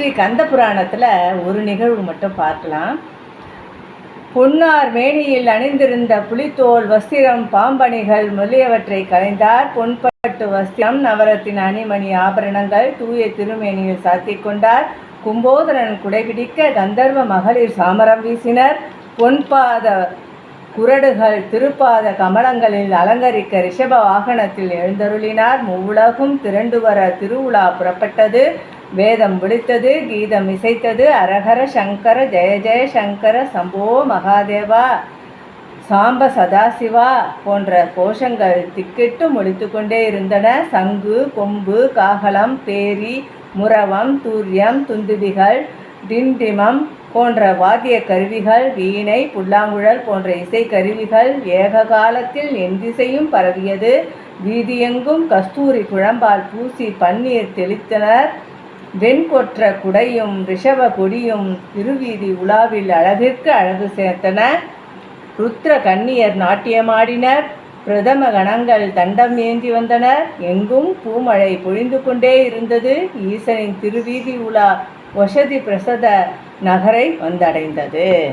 ஸ்ரீ கந்த புராணத்தில் ஒரு நிகழ்வு மட்டும் பார்க்கலாம். பொன்னார் மேனியில் அணிந்திருந்த புலித்தோல் வஸ்திரம் பாம்பணிகள் முதலியவற்றை கலைந்தார் பொன்பட்டு வஸ்திரம் நவரத்தின் அணிமணி ஆபரணங்கள் தூய திருமேனியில் சாத்திக் கொண்டார். கும்போதரன் குடைபிடிக்க கந்தர்வ மகளிர் சாமரம் வீசினர். பொன்பாத குரடுகள் திருப்பாத கமலங்களில் அலங்கரிக்க ரிஷப வாகனத்தில் எழுந்தருளினார். மூவுலகும் திரண்டு வர திருவிழா புறப்பட்டது. வேதம் விழித்தது கீதம் இசைத்தது அரஹர சங்கர ஜெய ஜெய சங்கர சம்போ மகாதேவா சாம்ப சதாசிவா போன்ற கோஷங்கள் திக்கிட்டு முடித்து கொண்டே இருந்தன. சங்கு கொம்பு காகலம் பேரி முரவம் தூரியம் துந்துபிகள் டிண்டிமம் போன்ற வாத்திய கருவிகள் வீணை புல்லாங்குழல் போன்ற இசை கருவிகள் ஏக காலத்தில் எந்திசையும் பரவியது. வீதியெங்கும் கஸ்தூரி குழம்பால் பூசி பன்னீர் தெளித்தனர். வெண்கொற்ற குடையும் ரிஷப கொடியும் திருவீதி உலாவில் அழகிற்கு அழகு சேர்த்தன. ருத்ர கன்னியர் நாட்டியமாடினர். பிரதம கணங்கள் தண்டம் ஏந்தி வந்தனர். எங்கும் பூமழை பொழிந்து கொண்டே இருந்தது. ஈசனின் திருவீதி உலா வசதி பிரசத நகரை வந்தடைந்தது.